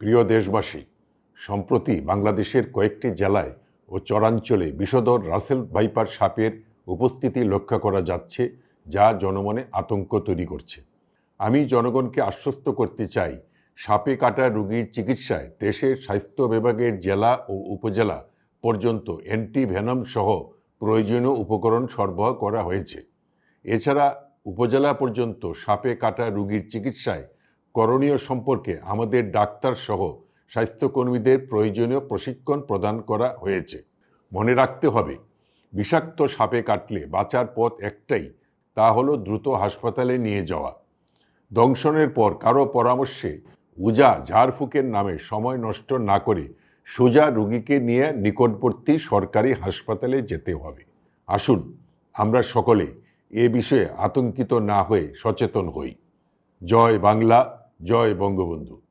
প্রিয় দেশবাসী, সম্প্রতি বাংলাদেশের কয়েকটি জেলায় ও চরাঞ্চলে বিষধর রাসেল ভাইপার সাপের উপস্থিতি লক্ষ্য করা যাচ্ছে, যা জনমনে আতঙ্ক তৈরি করছে। আমি জনগণকে আশ্বস্ত করতে চাই, সাপে কাটা রোগীর চিকিৎসায় দেশের স্বাস্থ্য বিভাগের জেলা ও উপজেলা পর্যন্ত অ্যান্টিভেনম সহ প্রয়োজনীয় উপকরণ সরবরাহ করা হয়েছে। এছাড়া উপজেলা পর্যন্ত সাপে কাটা রোগীর চিকিৎসায় করণীয় সম্পর্কে আমাদের ডাক্তার সহ স্বাস্থ্যকর্মীদের প্রয়োজনীয় প্রশিক্ষণ প্রদান করা হয়েছে। মনে রাখতে হবে, বিষাক্ত সাপে কাটলে বাঁচার পথ একটাই, তা হলো দ্রুত হাসপাতালে নিয়ে যাওয়া। দংশনের পর কারও পরামর্শে উজা ঝাড়ফুঁকের নামে সময় নষ্ট না করে সোজা রোগীকে নিয়ে নিকটবর্তী সরকারি হাসপাতালে যেতে হবে। আসুন, আমরা সকলে এ বিষয়ে আতঙ্কিত না হয়ে সচেতন হই। জয় বাংলা। জয় বঙ্গবন্ধু।